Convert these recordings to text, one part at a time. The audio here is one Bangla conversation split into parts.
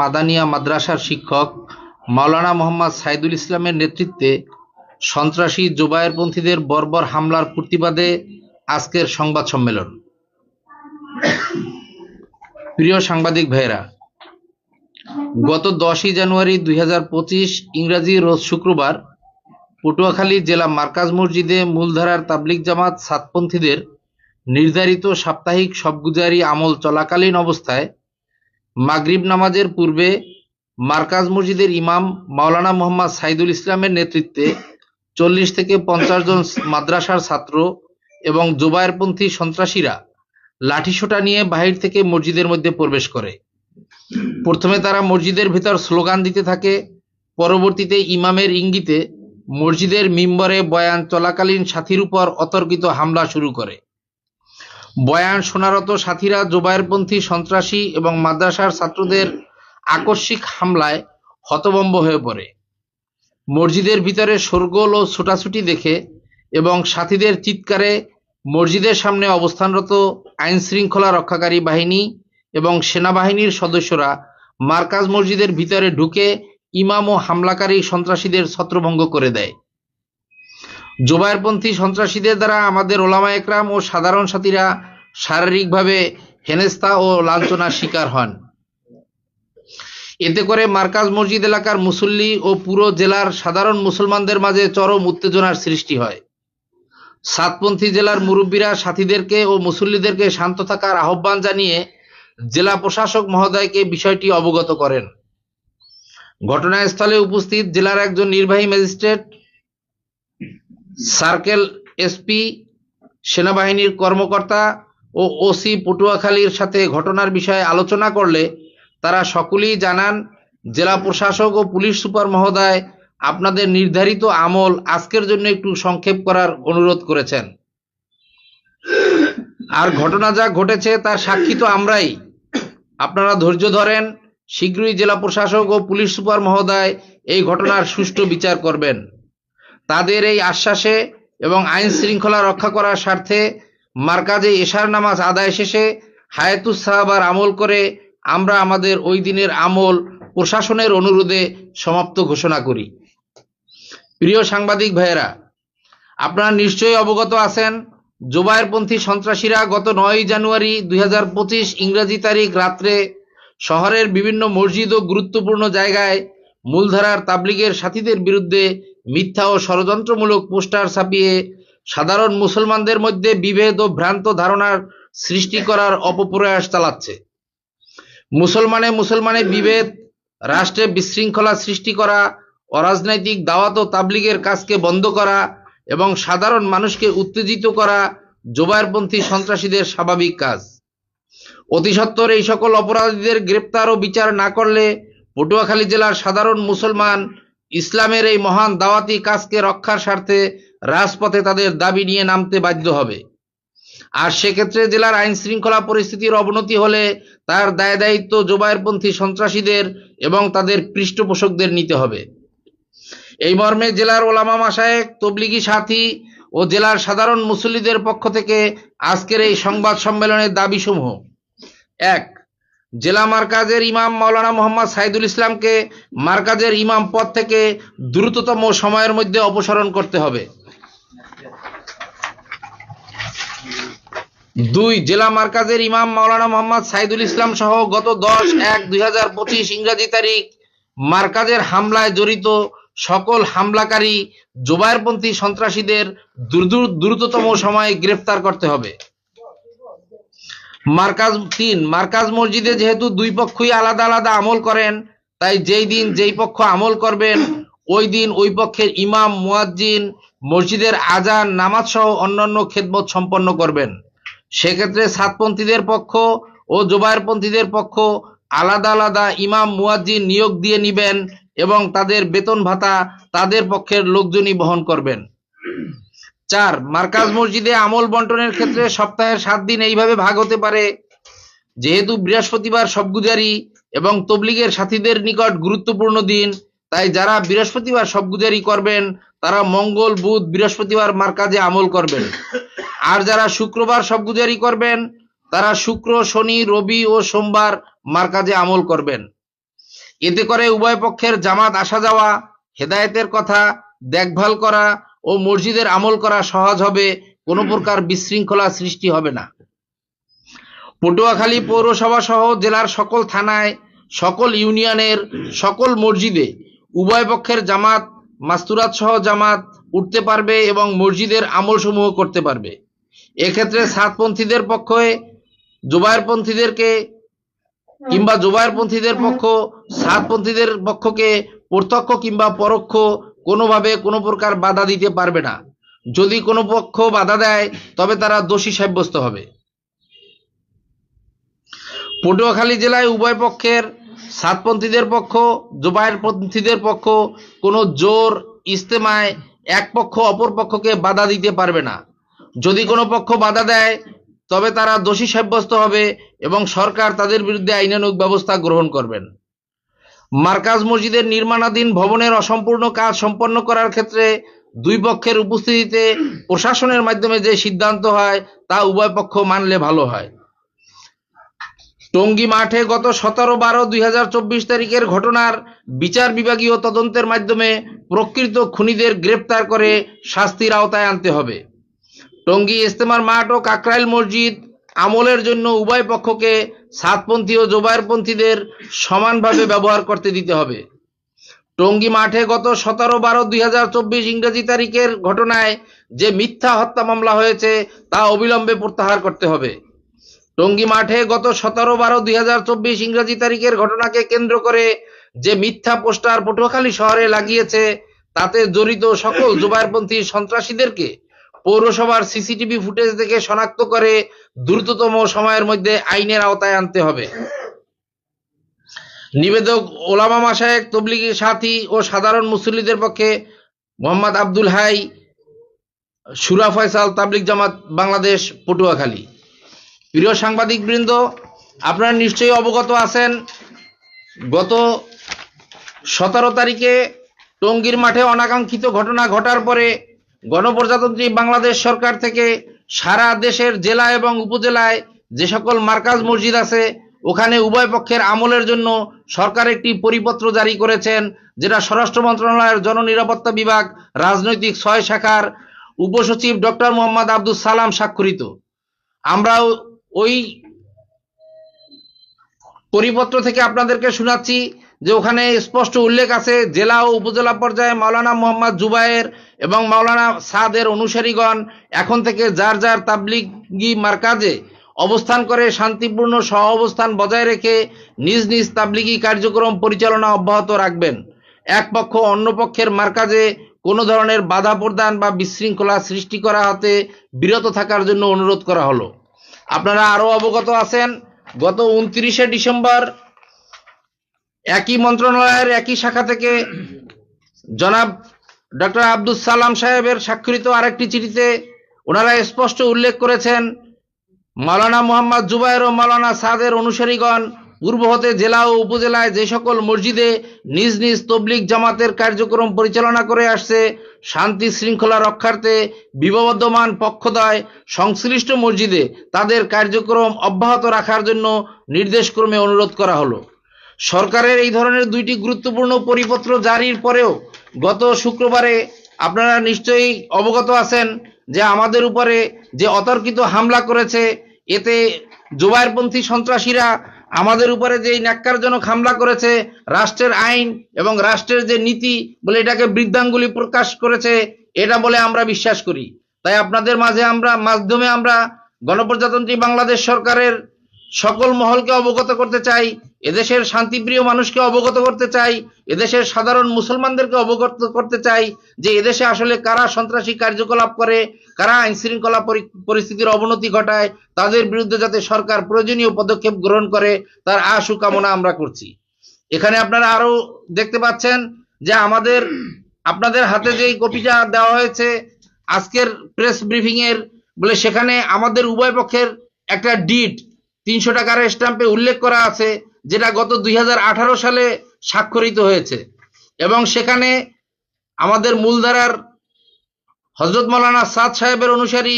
মাদানিয়া মাদ্রাসার শিক্ষক মাওলানা মোহাম্মদ সাইদুল ইসলামের নেতৃত্বে সন্ত্রাসী জোবায়েরপন্থীদের বর্বর হামলার প্রতিবাদে আজকের সংবাদ সম্মেলন। প্রিয় সাংবাদিক ভাইয়েরা, গত দশই জানুয়ারি দুই ইংরাজি রোজ শুক্রবার পটুয়াখালী জেলা মার্কাজ মসজিদে মূলধারার তাবলিগ জামাত সাতপন্থীদের নির্ধারিত সাপ্তাহিক সবগুজারি আমল চলাকালীন অবস্থায় মাগরিব নামাজের পূর্বে মার্কাজ মসজিদের ইমাম মাওলানা মোহাম্মদ সাইদুল ইসলামের নেতৃত্বে চল্লিশ থেকে পঞ্চাশ জন মাদ্রাসার ছাত্র এবং জোবায়েরপন্থী সন্ত্রাসীরা লাঠিসোঁটা নিয়ে বাহির থেকে মসজিদের মধ্যে প্রবেশ করে। প্রথমে তারা মসজিদের ভেতর স্লোগান দিতে থাকে, পরবর্তীতে ইমামের ইঙ্গিতে মসজিদের মিম্বরে বয়ান চলাকালীন সাথীর উপর অতর্কিত হামলা শুরু করে। বয়ান শোনারত সাথীরা জোবায়েরপন্থী সন্ত্রাসী এবং মাদ্রাসার ছাত্রদের আকস্মিক হামলায় হতবম্ব হয়ে পড়ে। মসজিদের ভিতরে শোরগোল ও ছোটাছুটি দেখে এবং সাথীদের চিৎকারে মসজিদের সামনে অবস্থানরত আইন শৃঙ্খলা রক্ষাকারী বাহিনী এবং সেনাবাহিনীর সদস্যরা মার্কাজ মসজিদের ভিতরে ঢুকে ইমাম ও হামলাকারী সন্ত্রাসীদের ছত্রভঙ্গ করে দেয়। জোবায়েরপন্থী সন্ত্রাসীদের দ্বারা আমাদের ওলামা একরাম ও সাধারণ সাথীরা শারীরিকভাবে হেনেস্তা ও লাঞ্ছনার শিকার হন। এতে করে মার্কাজ মসজিদ এলাকার মুসল্লি ও পুরো জেলার সাধারণ মুসলমানদের মাঝে চরম উত্তেজনার সৃষ্টি হয়। সাতপন্থী জেলার মুরব্বীরা সাথীদেরকে ও মুসল্লিদেরকে শান্ত থাকার আহ্বান জানিয়ে জেলা প্রশাসক মহোদয়কে বিষয়টি অবগত করেন। ঘটনাস্থলে উপস্থিত জেলার একজন নির্বাহী ম্যাজিস্ট্রেট সার্কেল, এসপি, সেনাবাহিনীর কর্মকর্তা ও ওসি পটুয়াখালীর সাথে ঘটনার বিষয়ে আলোচনা করলে তারা সকলেই জানান, জেলা প্রশাসক ও পুলিশ সুপার মহোদয় আপনাদের নির্ধারিত আমল আজকের জন্য একটু সংক্ষেপ করার অনুরোধ করেছেন। আর ঘটনা যা ঘটেছে তার সাক্ষী তো আমরাই। আপনারা ধৈর্য ধরেন, শীঘ্রই জেলা প্রশাসক ও পুলিশ সুপার মহোদয় এই ঘটনার সুষ্ঠু বিচার করবেন। তাদের এই আশ্বাসে এবং আইন শৃঙ্খলা রক্ষা করার স্বার্থে মার্কাজে এশার নামাজ আদায় শেষে হায়াতুস সাহাবার আমল করে আমরা আমাদের ওই দিনের আমল প্রশাসনের অনুরোধে সমাপ্ত ঘোষণা করি। প্রিয় সাংবাদিক ভাইয়েরা, আপনারা নিশ্চয়ই অবগত আছেন জোবায়েরপন্থী সন্ত্রাসীরা গত নয় জানুয়ারি দুই হাজার পঁচিশ ইংরেজি তারিখ রাত্রে শহরের বিভিন্ন মসজিদ ও গুরুত্বপূর্ণ জায়গায় মূলধারার তাবলিগের সাথীদের বিরুদ্ধে মিথ্যা ও ষড়যন্ত্রমূলক পোস্টার ছাপিয়ে সাধারণ মুসলমানদের মধ্যে বিভেদ ও ভ্রান্ত ধারণার সৃষ্টি করার অপপ্রয়াস চালাচ্ছে। মুসলমানে মুসলমানে বিভেদ, রাষ্ট্রে বিশৃঙ্খলা সৃষ্টি করা, অরাজনৈতিক দাওয়াত ও তাবলিগের কাজকে বন্ধ করা এবং সাধারণ মানুষকে উত্তেজিত করা জোবায়েরপন্থী সন্ত্রাসীদের স্বাভাবিক কাজ। অতি সত্বর এই সকল অপরাধীদের গ্রেপ্তার ও বিচার না করলে পটুয়াখালী জেলার সাধারণ মুসলমান ইসলামের এই মহান দাওয়াতি কাজকে রক্ষার স্বার্থে রাজপথে তাদের দাবি নিয়ে নামতে বাধ্য হবে। আর সেক্ষেত্রে জেলার আইন শৃঙ্খলা পরিস্থিতির অবনতি হলে তার দায় দায়িত্ব জোবায়েরপন্থী সন্ত্রাসীদের এবং তাদের পৃষ্ঠপোষকদের নিতে হবে। এই মর্মে জেলার ওলামা মাসায়েক তবলিগি সাথী ও জেলার সাধারণ মুসল্লিদের পক্ষ থেকে আজকের এই সংবাদ সম্মেলনের দাবিসমূহ। এক জেলা মার্কাজের ইমাম মাওলানা মোহাম্মদ সাইদুল ইসলামকে মার্কাজের ইমাম পদ থেকে দ্রুততম সময়ের মধ্যে অপসারণ করতে হবে। দুই, জেলা মার্কাজের ইমাম মাওলানা মোহাম্মদ সাইদুল ইসলাম সহ গত দশ এক দুই হাজার পঁচিশ ইংরাজি তারিখ মার্কাজের হামলায় জড়িত সকল হামলাকারী জোবায়েরপন্থী সন্ত্রাসীদের দ্রুততম সময়ে গ্রেফতার করতে হবে। মার্কাজ তিন, মার্কাজ মসজিদে যেহেতু দুই পক্ষই আলাদা আলাদা আমল করেন, তাই যেই দিন যেই পক্ষ আমল করবেন, ওই দিন ওই পক্ষের ইমাম, মুয়াজ্জিন, মসজিদের আজান নামাজ সহ অন্যান্য খেদমত সম্পন্ন করবেন। সেক্ষেত্রে সাতপন্থীদের পক্ষ ও জোবায়েরপন্থীদের পক্ষ আলাদা আলাদা ইমাম, মুয়াজ্জিন নিয়োগ দিয়ে নিবেন এবং তাদের বেতন ভাতা তাদের পক্ষের লোকজনই বহন করবেন। চার, মার্কাজ মসজিদে আমল বন্টনের ক্ষেত্রে সপ্তাহের সাত দিন এইভাবে ভাগ হতে পারে। যেহেতু বৃহস্পতিবার সবগুজারি এবং তবলিগের সাথীদের নিকট গুরুত্বপূর্ণ দিন, তাই যারা বৃহস্পতিবার সবগুজারি করবেন, তারা মঙ্গল, বুধ, বৃহস্পতিবার মার্কাজে আমল করবেন। আর যারা শুক্রবার সবগুজারি করবেন, তারা শুক্র, শনি, রবি ও সোমবার মার্কাজে আমল করবেন। এতে করে উভয় পক্ষের জামাত আসা যাওয়া, হেদায়েতের কথা, দেখভাল করা ও মসজিদের আমল করা সহজ হবে কোনো প্রকার বিশৃঙ্খলা সৃষ্টি হবে না। পটুয়াখালী পৌরসভা সহ জেলার সকল থানায় সকল ইউনিয়নের সকল মসজিদে উভয় পক্ষের জামাত মাস্তুরাত সহ জামাত উঠতে পারবে এবং মসজিদের আমল সমূহ করতে পারবে। এক্ষেত্রে সাতপন্থীদের পক্ষে জুবায়েরপন্থীদেরকে কিংবা জুবায়েরপন্থীদের পক্ষ সাতপন্থীদের পক্ষকে প্রত্যক্ষ কিংবা পরোক্ষ কোনোভাবে কোনো প্রকার বাধা দিতে পারবে না। যদি কোনো পক্ষ বাধা দেয়, তবে তারা দোষী সাব্যস্ত হবে। পটুয়াখালী জেলায় উভয় পক্ষের সাতপন্থীদের পক্ষ জুবায়েরপন্থীদের পক্ষ কোনো জোর ইস্তেমায় এক পক্ষ অপর পক্ষকে বাধা দিতে পারবে না। যদি কোনো পক্ষ বাধা দেয়, তবে তারা দোষী সাব্যস্ত হবে এবং সরকার তাদের বিরুদ্ধে আইনানুগ ব্যবস্থা গ্রহণ করবেন। মার্কাজ মসজিদের নির্মাণাধীন ভবনের অসম্পূর্ণ কাজ সম্পন্ন করার ক্ষেত্রে দুই পক্ষের উপস্থিতিতে প্রশাসনের মাধ্যমে যে সিদ্ধান্ত হয়, তা উভয় পক্ষ মানলে ভালো হয়। টঙ্গী মাঠে গত সতেরো বারো দুই চব্বিশ তারিখের ঘটনার বিচার বিভাগীয় তদন্তের মাধ্যমে প্রকৃত খুনিদের গ্রেপ্তার করে শাস্তির আওতায় আনতে হবে। টঙ্গী ইস্তেমার মাঠ ও কাকরাইল মসজিদ আমলের জন্য উভয় পক্ষকে সাতপন্থী ও জোবায়েরপন্থীদের সমানভাবে ব্যবহার করতে দিতে হবে। টঙ্গী মাঠে গত সতেরো বারো দুই হাজার চব্বিশ ইংরেজি তারিখের ঘটনায় যে মিথ্যা হত্যা মামলা হয়েছে, তা অবিলম্বে প্রত্যাহার করতে হবে। টঙ্গী মাঠে গত সতেরো বারো দুই হাজার চব্বিশ ইংরেজি তারিখের ঘটনাকে কেন্দ্র করে যে মিথ্যা পোস্টার পটুয়াখালী শহরে লাগিয়েছে, তাতে জড়িত সকল জুবায়েরপন্থী সন্ত্রাসীদেরকে পৌরসভার সিসিটিভি ফুটেজ থেকে শনাক্ত করে দ্রুততম সময়ের মধ্যে আইনের আওতায় আনতে হবে। নিবেদক ওলামা মাসায়েক তবলিগি সাথী ও সাধারণ মুসল্লিদের পক্ষে মোহাম্মদ আব্দুল হাই, সুরা ফয়সাল তাবলিক জামাত বাংলাদেশ, পটুয়াখালী। প্রিয় সাংবাদিক বৃন্দ আপনারা নিশ্চয়ই অবগত আছেন, গত সতেরো তারিখে টঙ্গীর মাঠে অনাকাঙ্ক্ষিত ঘটনা ঘটার পরে গণপ্রজাতন্ত্রী বাংলাদেশ সরকার থেকে সারা দেশের জেলা এবং উপজেলায় যে সকল মার্কাজ মসজিদ আছে, ওখানে উভয় পক্ষের আমলের জন্য সরকার একটি পরিপত্র জারি করেছেন, যেটা স্বরাষ্ট্র মন্ত্রণালয়ের জননিরাপত্তা বিভাগ, রাজনৈতিক ছয় শাখার উপসচিব ডক্টর মোহাম্মদ আব্দুল সালাম স্বাক্ষরিত। আমরাও ওই পরিপত্র থেকে আপনাদেরকে শোনাচ্ছি। যে ওখানে স্পষ্ট উল্লেখ আছে, জেলা ও উপজেলা পর্যায়ে মাওলানা মোহাম্মদ জুবায়ের এবং মাওলানা সাদের অনুসারীগণ এখন থেকে যার যার তাবলিগি মার্কাজে অবস্থান করে শান্তিপূর্ণ সহ অবস্থান বজায় রেখে নিজ নিজ তাবলিগি কার্যক্রম পরিচালনা অব্যাহত রাখবেন। এক পক্ষ অন্য পক্ষের মার্কাজে কোনো ধরনের বাধা প্রদান বা বিশৃঙ্খলা সৃষ্টি করা হতে বিরত থাকার জন্য অনুরোধ করা হলো। আপনারা আরও অবগত আছেন, গত উনত্রিশে ডিসেম্বর একই মন্ত্রণালয়ের একই শাখা থেকে জনাব ডক্টর আব্দুল সালাম সাহেবের স্বাক্ষরিত আরেকটি চিঠিতে ওনারা স্পষ্ট উল্লেখ করেছেন, মাওলানা মোহাম্মদ জুবায়ের ও মাওলানা সাদের অনুসারীগণ পূর্ব হতে জেলা ও উপজেলায় যে সকল মসজিদে নিজ নিজ তবলিক জামাতের কার্যক্রম পরিচালনা করে আসছে, শান্তি শৃঙ্খলা রক্ষার্থে বিবদমান পক্ষদয় সংশ্লিষ্ট মসজিদে তাদের কার্যক্রম অব্যাহত রাখার জন্য নির্দেশক্রমে অনুরোধ করা হলো। সরকারের এই ধরনের দুইটি গুরুত্বপূর্ণ পরিপত্র জারির পরেও গত শুক্রবারে আপনারা নিশ্চয়ই অবগত আছেন যে আমাদের উপরে যে অতর্কিত হামলা করেছে, এতে জোবায়েরপন্থী সন্ত্রাসীরা আমাদের উপরে যে ন্যাক্কারজনক হামলা করেছে, রাষ্ট্রের আইন এবং রাষ্ট্রের যে নীতি বলে এটাকে বৃদ্ধাঙ্গুলি প্রকাশ করেছে, এটা বলে আমরা বিশ্বাস করি। তাই আপনাদের মাঝে আমরা, মাধ্যমে আমরা গণপ্রজাতন্ত্রী বাংলাদেশ সরকারের সকল মহলকে অবগত করতে চাই, এদেশের শান্তিপ্রিয় মানুষকে অবগত করতে চাই, এদেশের সাধারণ মুসলমানদেরকে অবগত করতে চাই যে এদেশে আসলে কারা সন্ত্রাসী কার্যকলাপ করে, কারা আইন শৃঙ্খলা পরি- পরিস্থিতির অবনতি ঘটায়, তাদের বিরুদ্ধে যাতে সরকার প্রয়োজনীয় পদক্ষেপ গ্রহণ করে, তার আশু কামনা আমরা করছি। এখানে আপনারা আরও দেখতে পাচ্ছেন যে আমাদের, আপনাদের হাতে যে কপিটা দেওয়া হয়েছে, আজকের প্রেস ব্রিফিং এর বলে সেখানে আমাদের উভয় পক্ষের একটা ডিট তিনশো টাকার স্ট্যাম্পে উল্লেখ করা আছে, যেটা গত দুই হাজার আঠারো সালে স্বাক্ষরিত হয়েছে। এবং সেখানে আমাদের মূলধারার হজরত মৌলানা সাদ সাহেবের অনুসারী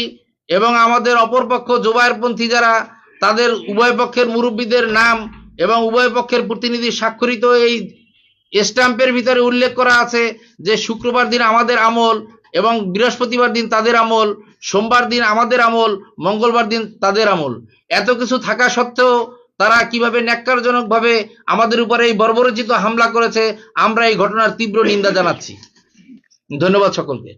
এবং আমাদের অপরপক্ষ জোবায়েরপন্থী যারা, তাদের উভয় পক্ষের মুরব্বীদের নাম এবং উভয় পক্ষের প্রতিনিধি স্বাক্ষরিত এই স্ট্যাম্পের ভিতরে উল্লেখ করা আছে যে, শুক্রবার দিন আমাদের আমল এবং বৃহস্পতিবার দিন তাদের আমল সোমবার দিন আমাদের আমল মঙ্গলবার দিন তাদের আমল। এত কিছু থাকা সত্ত্বেও তারা কীভাবে ন্যাক্কারজনকভাবে আমাদের উপরে এই বর্বরচিত হামলা করেছে আমরা এই ঘটনার তীব্র নিন্দা জানাচ্ছি। ধন্যবাদ সকলকে।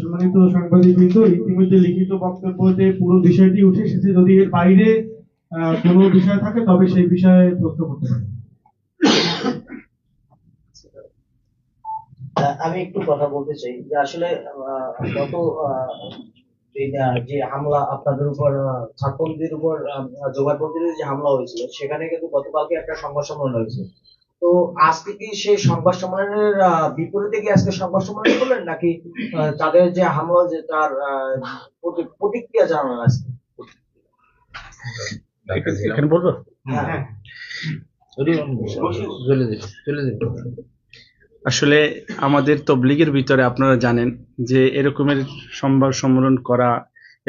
সম্মানিত সাংবাদিকবৃন্দ ইতিমধ্যে লিখিত বক্তব্যতে পুরো বিষয়টি উঠে এসেছে। যদি এর বাইরে কোনো বিষয় থাকে তবে সেই বিষয়ে প্রশ্ন করতে আহ, আমি একটু কথা বলতে চাই যে আসলে আহ, গত আহ, যে হামলা আপনাদের উপর ছাত্রদের উপর জোগাড়পন্থীদের যে হামলা হয়েছিল সেখানে কিন্তু গতকালকে একটা সংবাদ সম্মেলন হয়েছে। তো আজকে কি সেই সংবাদ সম্মেলনের বিপরীতে কি আজকে সংবাদ সম্মেলন করলেন? নাকি আহ, তাদের যে হামলা যে তার প্রতিক্রিয়া জানালেন আজকে? এখানে বলব? হ্যাঁ চলে দেবে চলে দেবে আসলে আমাদের তবলিগের ভিতরে আপনারা জানেন যে এরকমের সংবাদ সম্মেলন করা,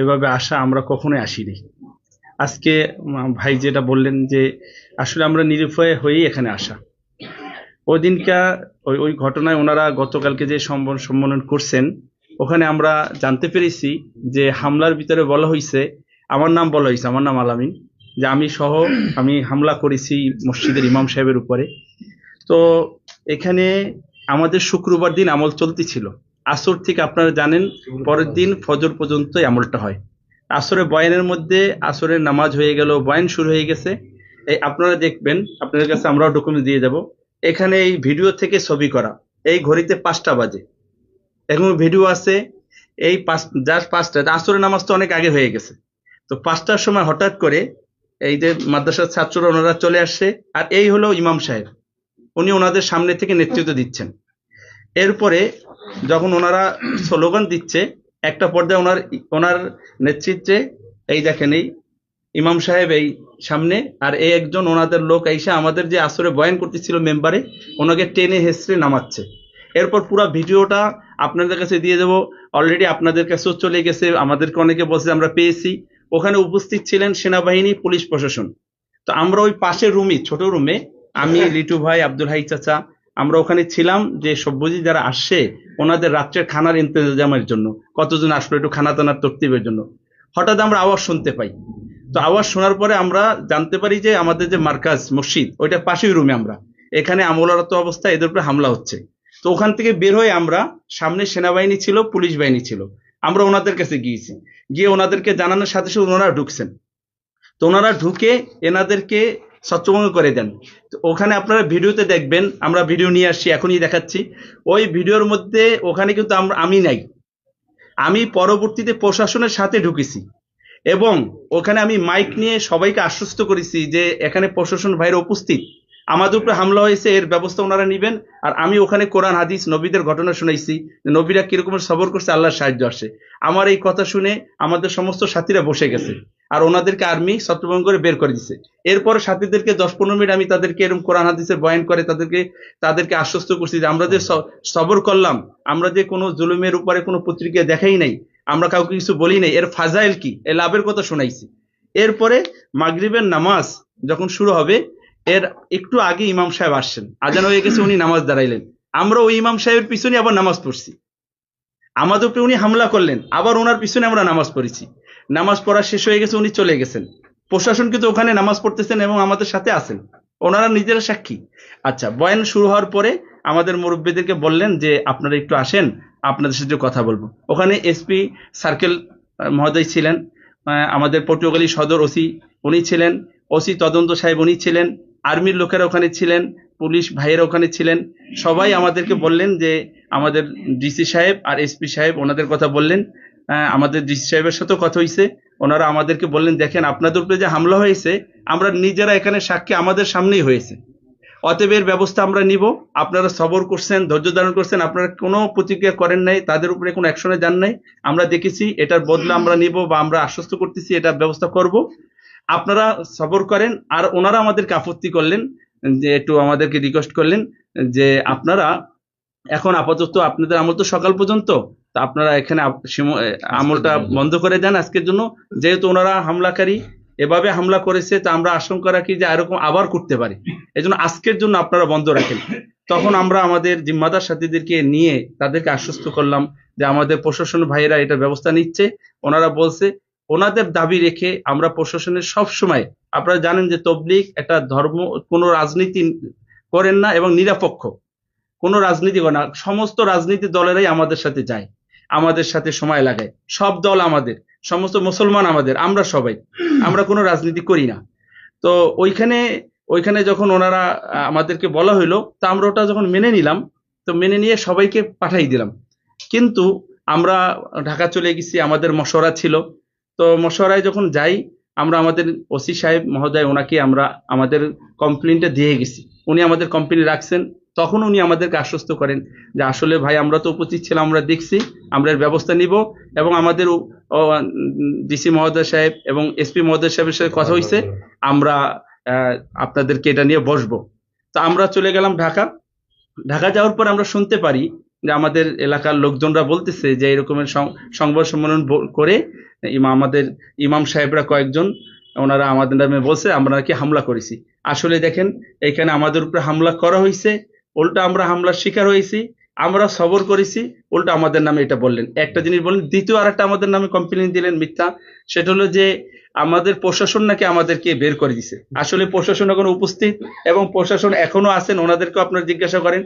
এভাবে আসা আমরা কখনোই আসিনি। আজকে ভাই যেটা বললেন যে আসলে আমরা নিরুপায় হয়েই এখানে আসা। ওই দিনকা ওই ওই ঘটনায় ওনারা গতকালকে যে সম্মেলন করছেন, ওখানে আমরা জানতে পেরেছি যে হামলার ভিতরে বলা হয়েছে আমার নাম বলা হয়েছে আমার নাম আলামিন, যে আমি সহ আমি হামলা করেছি মসজিদের ইমাম সাহেবের উপরে। তো এখানে আমাদের শুক্রবার দিন আমল চলতি ছিল আসর থেকে আপনারা জানেন, পরের দিন ফজর পর্যন্ত আমলটা হয়। আসরে বয়ানের মধ্যে আসরের নামাজ হয়ে গেল, বয়ান শুরু হয়ে গেছে। এই আপনারা দেখবেন, আপনাদের কাছে আমরাও ডকুমেন্ট দিয়ে যাব এখানে এই ভিডিও থেকে ছবি করা, এই ঘড়িতে পাঁচটা বাজে। এখন ভিডিও আছে, এই পাঁচ, যার পাঁচটা, আসরের নামাজ তো অনেক আগে হয়ে গেছে। তো পাঁচটার সময় হঠাৎ করে এই যে মাদ্রাসার ছাত্ররা, ওনারা চলে আসছে। আর এই হলো ইমাম সাহেব। উনি ওনাদের সামনে থেকে নেতৃত্ব দিচ্ছেন। এরপরে যখন ওনারা স্লোগান দিচ্ছে, একটা পর্যায়ে ওনার ওনার নেতৃত্বে এই দেখেন, এই ইমাম সাহেব এই সামনে, আর এই একজন ওনাদের লোক এসে আমাদের যে আসরে বয়ান করতেছিল মেম্বারে, ওনাকে টেনে হেসড়ে নামাচ্ছে। এরপর পুরো ভিডিওটা আপনাদের কাছে দিয়ে দেবো। অলরেডি আপনাদের কাছেও চলে গেছে, আমাদেরকে অনেকে বলছে আমরা পেয়েছি। ওখানে উপস্থিত ছিলেন সেনাবাহিনী, পুলিশ প্রশাসন। তো আমরা ওই পাশের রুমই ছোট রুমে আমি, লিটু ভাই, আব্দুল হাই চাচা, আমরা ওখানে ছিলাম যে সভ্যজি যারা আসছে, ওনাদের রাত্রের খানার ইন্তজামের জন্য, কতজন আসলো একটু খানা টানার তরতিবের জন্য। হঠাৎ আমরা আওয়াজ শুনতে পাই। তো আওয়াজ শোনার পরে আমরা জানতে পারি যে আমাদের যে মার্কাজ মসজিদ ওইটা পাশেই রুমে আমরা। এখানে আমলারত অবস্থায় এদের উপরে হামলা হচ্ছে। তো ওখান থেকে বের হয়ে আমরা, সামনে সেনাবাহিনী ছিল, পুলিশ বাহিনী ছিল। আমরা ওনাদের কাছে গিয়েছি। গিয়ে ওনাদেরকে জানানোর সাথে সাথে ওনারা ঢুকছেন। তো ওনারা ঢুকে এনাদেরকে সচ্চমঙ্গ করে দেন। ওখানে আপনারা ভিডিওতে দেখবেন, আমরা ভিডিও নিয়ে আসছি, এখনই দেখাচ্ছি। ওই ভিডিওর মধ্যে ওখানে কিন্তু আমি নাই। আমি পরবর্তীতে প্রশাসনের সাথে ঢুকেছি এবং ওখানে আমি মাইক নিয়ে সবাইকে আশ্বস্ত করেছি যে এখানে প্রশাসন ভাইয়ের উপস্থিত। আমাদের উপরে হামলা হয়েছে, এর ব্যবস্থা ওনারা নেবেন। আর আমি ওখানে কোরআন, হাদিস, নবীদের ঘটনা শুনাইছি যে নবীরা কিরকমের সবর করছে, আল্লাহর সাহায্য আসে। আমার এই কথা শুনে আমাদের সমস্ত সাথীরা বসে গেছে। আর ওনাদেরকে আর্মি ছত্রভঙ্গ করে বের করে দিছে। এরপরে সাথীদেরকে দশ পনেরো মিনিট আমি তাদেরকে এরকম কোরআন হাদিসের বয়ান করে তাদেরকে তাদেরকে আশ্বস্ত করছি যে আমরা যে সবর করলাম, আমরা যে কোনো জুলুমের উপরে কোনো পত্রিকা দেখাই নাই, আমরা কাউকে কিছু বলি নাই, এর ফাজাইল কি? এর লাভের কথা শোনাইছি। এরপরে মাগরিবের নামাজ যখন শুরু হবে, এর একটু আগে ইমাম সাহেব আসছেন। আজান হয়ে গেছে, উনি নামাজ দাঁড়াইলেন। আমরা ওই ইমাম সাহেবের পিছনে আবার নামাজ পড়ছি। আমাদের উপরে উনি হামলা করলেন, আবার ওনার পিছনে আমরা নামাজ পড়েছি। নামাজ পড়া শেষ হয়ে গেছে, উনি চলে গেছেন। প্রশাসন কিন্তু ওখানে নামাজ পড়তেছেন এবং আমাদের সাথে আছেন। ওনারা নিজেরা সাক্ষী। আচ্ছা বয়ান শুরু হওয়ার পরে আমাদের মুরব্বীদেরকে বললেন যে, আপনারা একটু আসেন, আপনাদের সাথে কথা বলব। ওখানে এসপি সার্কেল মহোদয় ছিলেন আমাদের পটুয়াখালী সদর ওসি উনি ছিলেন, ওসি তদন্ত সাহেব উনি ছিলেন, আর্মির লোকেরা ওখানে ছিলেন পুলিশ ভাইয়েরা ওখানে ছিলেন। সবাই আমাদেরকে বললেন যে আমাদের ডিসি সাহেব আর এসপি সাহেব ওনাদের কথা বললেন। আমাদের ডিসি সাহেবের সাথেও কথা হয়েছে ওনারা আমাদেরকে বললেন, দেখেন, আপনাদের উপরে যে হামলা হয়েছে, আমরা নিজেরা এখানে সাক্ষী আমাদের সামনেই হয়েছে। অতএব এর ব্যবস্থা আমরা নিব। আপনারা সবর করছেন, ধৈর্য ধারণ করছেন, আপনারা কোনো প্রতিক্রিয়া করেন নাই, তাদের উপরে কোনো অ্যাকশনে যান নাই। আমরা দেখেছি, এটার বদলা আমরা নিব বা আমরা আশ্বস্ত করতেছি এটা ব্যবস্থা করব। আপনারা সবর করেন, আর ওনারা আমাদেরকে আপত্তি করলেন যে একটু আমাদেরকে রিকোয়েস্ট করলেন যে আপনারা এখন আপাতত আপনাদের আমল তো সকাল পর্যন্ত তা আপনারা এখানে আমলটা বন্ধ করে দেন আজকের জন্য। যেহেতু ওনারা হামলাকারী এভাবে হামলা করেছে তা আমরা আশঙ্কা রাখি যে এরকম আবার করতে পারি। এই জন্য আজকের জন্য আপনারা বন্ধ রাখেন। তখন আমরা আমাদের জিম্মাদার সাথীদেরকে নিয়ে তাদেরকে আশ্বস্ত করলাম যে আমাদের প্রশাসন ভাইয়েরা এটা ব্যবস্থা নিচ্ছে। ওনারা বলছে ওনাদের দাবি রেখে আমরা প্রশাসনের সব সময় আপনারা জানেন যে তবলিগ একটা ধর্ম, কোনো রাজনীতি করেন না এবং নিরপেক্ষ। কোনো রাজনীতি করে না, সমস্ত রাজনীতি দলেরাই আমাদের সাথে যায়, আমাদের সাথে সময় লাগায়। সব দল আমাদের, সমস্ত মুসলমান আমাদের, আমরা সবাই। আমরা কোনো রাজনীতি করি না। তো ওইখানে ওইখানে যখন ওনারা আমাদেরকে বলা হইল, তা আমরা ওটা যখন মেনে নিলাম, তো মেনে নিয়ে সবাইকে পাঠাই দিলাম। কিন্তু আমরা ঢাকা চলে গেছি, আমাদের মশরা ছিল তো মশওরায় যখন যাই, আমরা আমাদের ওসি সাহেব মহোদয়, ওনাকে আমরা আমাদের কমপ্লেনটা দিয়ে গেছি। উনি আমাদের কমপ্লেন রাখছেন। তখন উনি আমাদেরকে আশ্বস্ত করেন যে আসলে ভাই, আমরা তো উপস্থিত ছিলাম, আমরা দেখছি, আমরা এর ব্যবস্থা নিব এবং আমাদের ডিসি মহোদয় সাহেব এবং এসপি মহোদয় সাহেবের সাথে কথা হয়েছে আমরা আপনাদেরকে এটা নিয়ে বসবো। তো আমরা চলে গেলাম ঢাকা। ঢাকা যাওয়ার পর আমরা শুনতে পারি আমাদের এলাকার লোকজনরা বলতেছে যে এরকমের সংবাদ সম্মেলন করে ইমাম আমাদের ইমাম সাহেবরা কয়েকজন ওনারা আমাদের নামে বলছে, আমরা নাকি হামলা করেছি। আসলে দেখেন, এখানে আমাদের উপরে হামলা করা হয়েছে, উল্টা আমরা হামলার শিকার হয়েছি, আমরা সবর করেছি, উল্টা আমাদের নামে এটা বললেন। একটা জিনিস বললেন, দ্বিতীয় আর একটা আমাদের নামে কমপ্লেন দিলেন মিথ্যা, সেটা হলো যে আমাদের প্রশাসন নাকি আমাদেরকে বের করে দিছে। আসলে প্রশাসন এখন উপস্থিত এবং প্রশাসন এখনও আছেন, ওনাদেরকেও আপনারা জিজ্ঞাসা করেন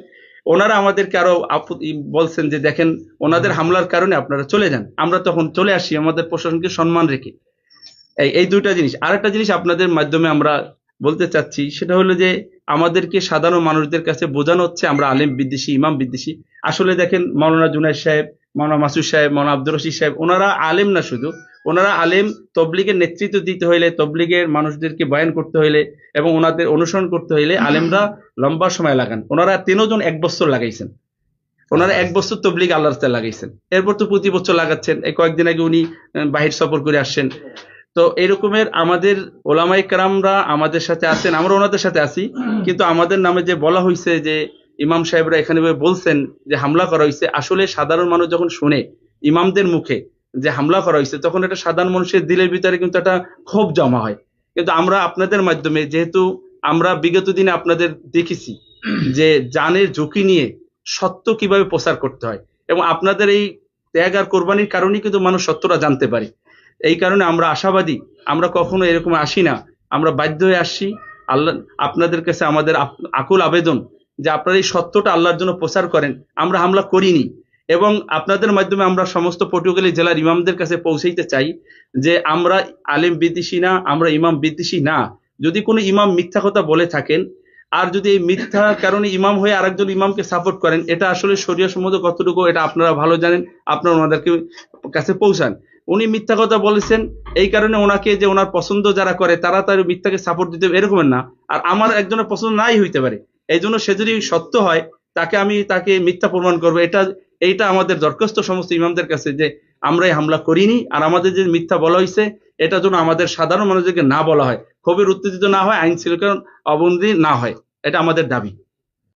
ওনারা আমাদেরকে আরও বলছেন যে দেখেন, ওনাদের হামলার কারণে আপনারা চলে যান। আমরা তখন চলে আসি, আমাদের প্রশাসনকে সম্মান রেখে। এই এই দুইটা জিনিস। আরেকটা জিনিস আপনাদের মাধ্যমে আমরা বলতে চাচ্ছি, সেটা হলো যে আমাদেরকে সাধারণ মানুষদের কাছে বোঝানো হচ্ছে, আমরা আলেম বিদ্বেষী, ইমাম বিদ্বেষী। আসলে দেখেন, মাওলানা জুনাইদ সাহেব, মাওলানা মাসুদ সাহেব, মাওলানা আব্দুর রশিদ সাহেব, ওনারা আলেম না শুধু ওনারা আলেম, তবলিগের নেতৃত্ব দিতে হইলে তবলিগের মানুষদেরকে বয়ান করতে হইলে এবং ওনাদের অনুসরণ করতে হইলে আলেমরা লম্বা সময় লাগান। ওনারা তিনজন এক বছর লাগাইছেন। ওনারা এক বছর তবলিগ আল্লাহ রাস্তায় লাগাইছেন। এরপর তো প্রতি বছর লাগাচ্ছেন। এই কয়েকদিন আগে উনি বাহির সফর করে আসছেন। তো এরকমের আমাদের ওলামাই কারামরা আমাদের সাথে আছেন। আমরা ওনাদের সাথে আছি। কিন্তু আমাদের নামে যে বলা হয়েছে যে ইমাম সাহেবরা এখানে বলছেন যে হামলা করা হয়েছে আসলে সাধারণ মানুষ যখন শুনে, ইমামদের মুখে যে হামলা করা হয়েছে, তখন এটা সাধারণ মানুষের দিলের ভিতরে কিন্তু একটা ক্ষোভ জমা হয়। কিন্তু আমরা আপনাদের মাধ্যমে, যেহেতু আমরা বিগত দিনে আপনাদের দেখেছি যে জানের ঝুঁকি নিয়ে সত্য কীভাবে প্রচার করতে হয় এবং আপনাদের এই ত্যাগ আর কোরবানির কারণেই কিন্তু মানুষ সত্যটা জানতে পারে। এই কারণে আমরা আশাবাদী, আমরা কখনো এরকম আসি না। আমরা বাধ্য হয়ে আসছি। আল্লাহ, আপনাদের কাছে আমাদের আকুল আবেদন যে আপনারা এই সত্যটা আল্লাহর জন্য প্রচার করেন। আমরা হামলা করিনি। এবং আপনাদের মাধ্যমে আমরা সমস্ত পটুয়াখালী জেলার ইমামদের কাছে পৌঁছাইতে চাই যে আমরা আলেম বিদ্বেষী না, আমরা ইমাম বিদ্বেষী না। যদি কোনো ইমাম মিথ্যা কথা বলে থাকেন, আর যদি এই মিথ্যার কারণে ইমাম হয়ে আরেকজন ইমামকে সাপোর্ট করেন, এটা আসলে শরীয় সম্মত কতটুকু এটা আপনারা ভালো জানেন, আপনারা ওনাদেরকে কাছে পৌঁছান। উনি মিথ্যা কথা বলেছেন, এই কারণে ওনাকে যে ওনার পছন্দ যারা করে, তারা তার মিথ্যাকে সাপোর্ট দিতে এরকমের না। আর আমার একজনের পছন্দ নাই হইতে পারে। এই জন্য সে যদি সত্য হয়, তাকে আমি তাকে মিথ্যা প্রমাণ করব। এটা এইটা আমাদের দরখাস্ত সমস্ত ইমামদের কাছে যে আমরা হামলা করিনি, আর আমাদের যে মিথ্যা বলা হয়েছে এটা যেন আমাদের সাধারণ মানুষদেরকে না বলা হয় খুবই উত্তেজিত না হয়, আইন শৃঙ্খলা অবনতি না হয়, এটা আমাদের দাবি।